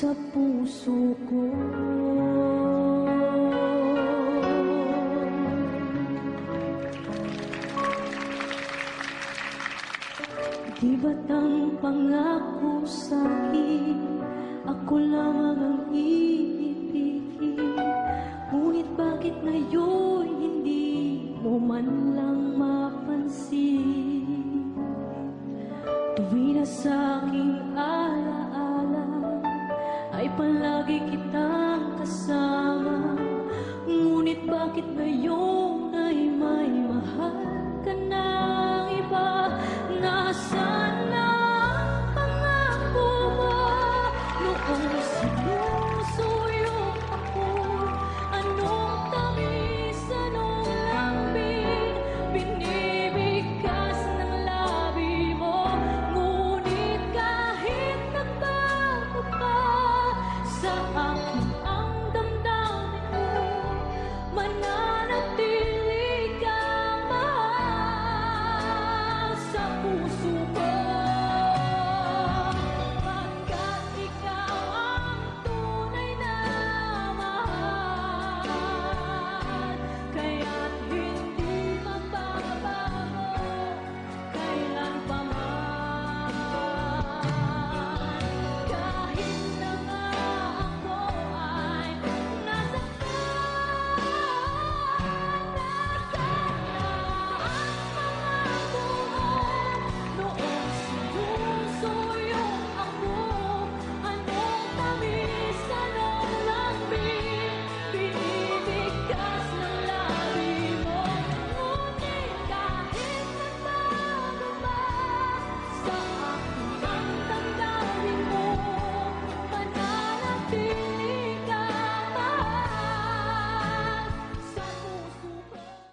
sa puso ko. Di ba't ang pangako sa'kin, ako lamang ang iibigin? Ngunit bakit ngayon hindi mo man lang mapansin? Tuwi na sa'king alaala, ay palagi kitang